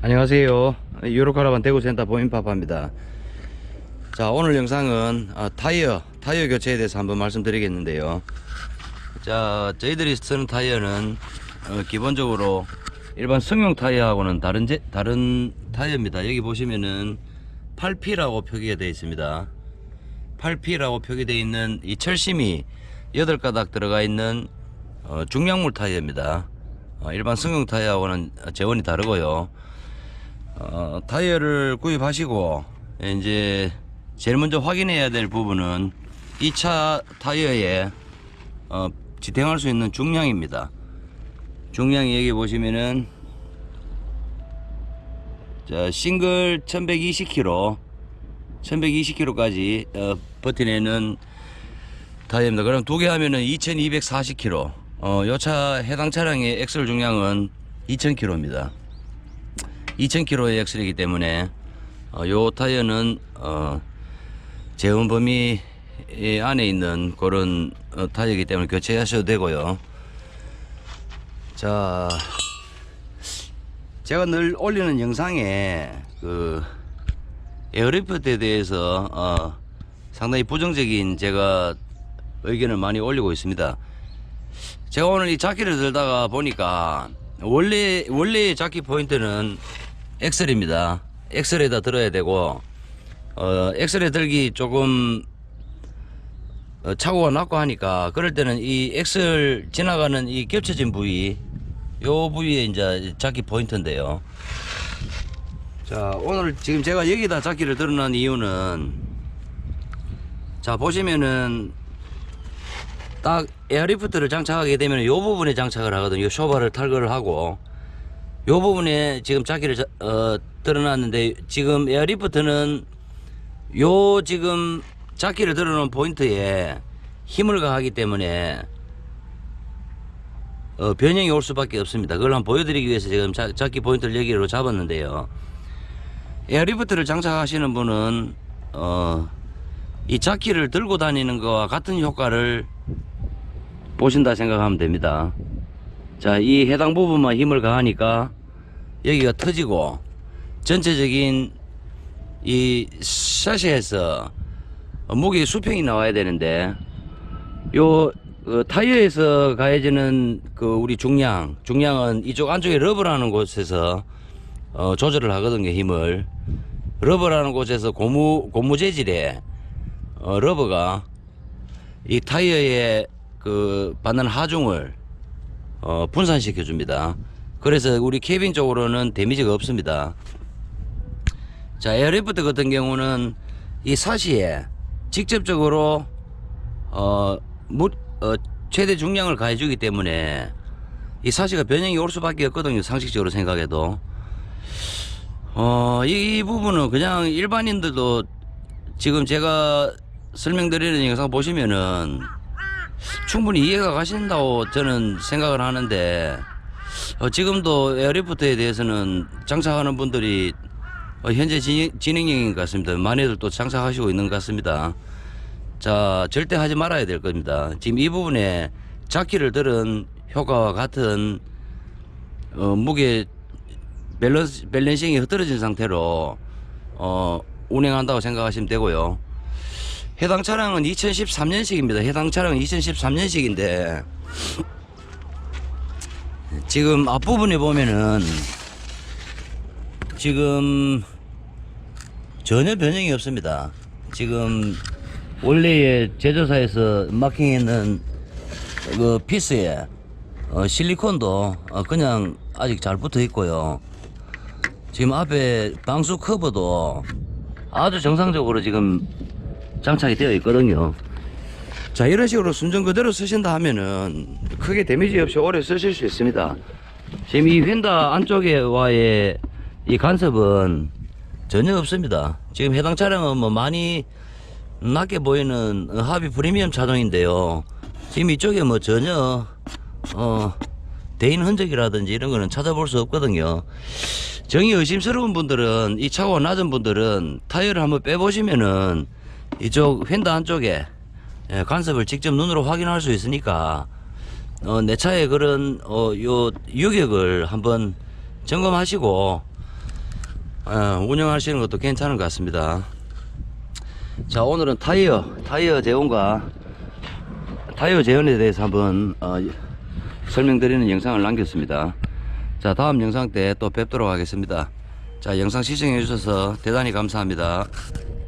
안녕하세요. 유로카라반 대구센터 보인파파입니다. 자, 오늘 영상은 아, 타이어, 타이어 교체에 대해서 한번 말씀드리겠는데요. 자, 저희들이 쓰는 타이어는 어, 기본적으로 일반 승용 타이어하고는 다른 제, 다른 타이어입니다. 여기 보시면은 8P라고 표기가 되어 있습니다. 8P라고 표기되어 있는 이 철심이 8가닥 들어가 있는 어, 중량물 타이어입니다. 어, 일반 승용 타이어하고는 재원이 다르고요. 어, 타이어를 구입하시고 이제 제일 먼저 확인해야 될 부분은 이차 타이어에 어, 지탱할 수 있는 중량입니다. 중량이 여기 보시면은 자, 싱글 1120kg 1120kg까지 어, 버티내는 타이어입니다. 그럼 두 개 하면은 2240kg. 어, 요차 해당 차량의 엑셀 중량은 2000kg입니다. 2000kg의 엑셀이기 때문에 어, 요 타이어는 어, 재원 범위 안에 있는 그런 어, 타이어이기 때문에 교체하셔도 되고요. 자, 제가 늘 올리는 영상에 그 에어리프트에 대해서 어, 상당히 부정적인 제가 의견을 많이 올리고 있습니다. 제가 오늘 이 자키를 들다가 보니까 원래 원래의 자키 포인트는 엑셀입니다. 엑셀에다 들어야 되고 어, 엑셀에 들기 조금 어, 차고가 낮고 하니까 그럴 때는 이 엑셀 지나가는 이 겹쳐진 부위 요 부위에 이제 자키 포인트인데요. 자 오늘 지금 제가 여기다 자키를 들어놓은 이유는 자 보시면은 딱 에어리프트를 장착하게 되면 요 부분에 장착을 하거든요. 요 쇼바를 탈거를 하고 요 부분에 지금 자키를 자- 어, 들어놨는데 지금 에어리프트는 요 지금 자키를 들어놓은 포인트에 힘을 가하기 때문에 어, 변형이 올 수밖에 없습니다. 그걸 한번 보여드리기 위해서 지금 자, 자키 포인트를 여기로 잡았는데요. 에어리프트를 장착하시는 분은 어, 이 자키를 들고 다니는 것과 같은 효과를 보신다 생각하면 됩니다. 자, 이 해당 부분만 힘을 가하니까 여기가 터지고 전체적인 이 샤시에서 무게 수평이 나와야 되는데 요 어, 타이어에서 가해지는 그 우리 중량 중량은 이쪽 안쪽에 러버라는 곳에서 어, 조절을 하거든요 힘을 러버라는 곳에서 고무 고무 재질의 어, 러버가 이 타이어에 그 받는 하중을 어, 분산시켜 줍니다. 그래서 우리 캐빈 쪽으로는 데미지가 없습니다. 자, 에어리프트 같은 경우는 이 사시에 직접적으로 어, 무, 어, 최대 중량을 가해주기 때문에 이 사시가 변형이 올 수밖에 없거든요. 상식적으로 생각해도. 어, 이, 이 부분은 그냥 일반인들도 지금 제가 설명드리는 영상 보시면은 충분히 이해가 가신다고 저는 생각을 하는데 어, 지금도 에어리프트에 대해서는 장착하는 분들이 어, 현재 진행, 진행형인 것 같습니다. 많이들 또 장착하시고 있는 것 같습니다. 자, 절대 하지 말아야 될 겁니다. 지금 이 부분에 자키를 들은 효과와 같은 어, 무게 밸런스, 밸런싱이 흐트러진 상태로 어, 운행한다고 생각하시면 되고요. 해당 차량은 2013년식입니다. 해당 차량은 2013년식인데 지금 앞부분에 보면은 지금 전혀 변형이 없습니다. 지금 원래의 제조사에서 마킹했는 그 피스에 어, 실리콘도 어, 그냥 아직 잘 붙어 있고요. 지금 앞에 방수 커버도 아주 정상적으로 지금 장착이 되어 있거든요. 자 이런 식으로 순정 그대로 쓰신다 하면은 크게 데미지 없이 오래 쓰실 수 있습니다. 지금 이 휀다 안쪽에와의 이 간섭은 전혀 없습니다. 지금 해당 차량은 뭐 많이 낮게 보이는 하비 프리미엄 차종인데요. 지금 이쪽에 뭐 전혀 어 대인 흔적이라든지 이런 거는 찾아볼 수 없거든요. 정이 의심스러운 분들은 이 차고가 낮은 분들은 타이어를 한번 빼보시면은 이쪽 휀다 안쪽에 예, 간섭을 직접 눈으로 확인할 수 있으니까 어, 내 차에 그런 어, 요 유격을 한번 점검하시고 어, 운영하시는 것도 괜찮은 것 같습니다. 자 오늘은 타이어 타이어 재원과 타이어 재원에 대해서 한번 어, 설명드리는 영상을 남겼습니다. 자 다음 영상 때 또 뵙도록 하겠습니다. 자 영상 시청해 주셔서 대단히 감사합니다.